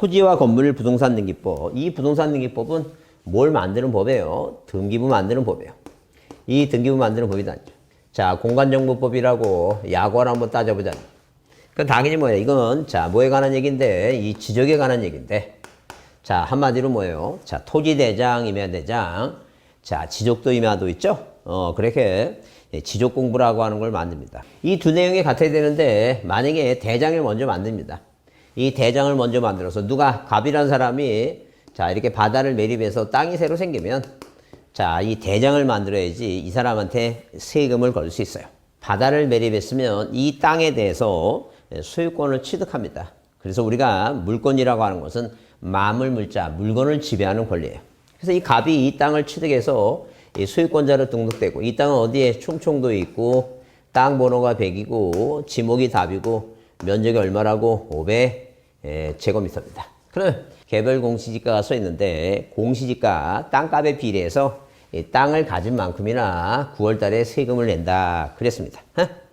토지와 건물 부동산 등기법. 이 부동산 등기법은 뭘 만드는 법이에요? 등기부 만드는 법이에요. 이 등기부 만드는 법이 다죠. 자, 공간정보법이라고 약관 한번 따져보자. 그 당연히 뭐예요? 이건 자, 뭐에 관한 얘기인데 이 지적에 관한 얘기인데 자, 한마디로 뭐예요? 자, 토지 대장, 임야 대장. 자, 지적도 임야도 있죠? 어, 그렇게 지적 공부라고 하는 걸 만듭니다. 이 두 내용이 같아야 되는데 만약에 대장을 먼저 만듭니다. 이 대장을 먼저 만들어서 누가 갑이라는 사람이 자, 이렇게 바다를 매립해서 땅이 새로 생기면 자, 이 대장을 만들어야지 이 사람한테 세금을 걸 수 있어요. 바다를 매립했으면 이 땅에 대해서 소유권을 취득합니다. 그래서 우리가 물권이라고 하는 것은 마물 물자, 물건을 지배하는 권리예요. 그래서 이 갑이 이 땅을 취득해서 이 소유권자로 등록되고 이 땅은 어디에 충청도에 있고 땅 번호가 100이고 지목이 답이고 면적이 얼마라고 500 제곱미터입니다. 그럼 개별 공시지가가 써 있는데 공시지가 땅값에 비례해서 이 땅을 가진 만큼이나 9월 달에 세금을 낸다 그랬습니다. 어?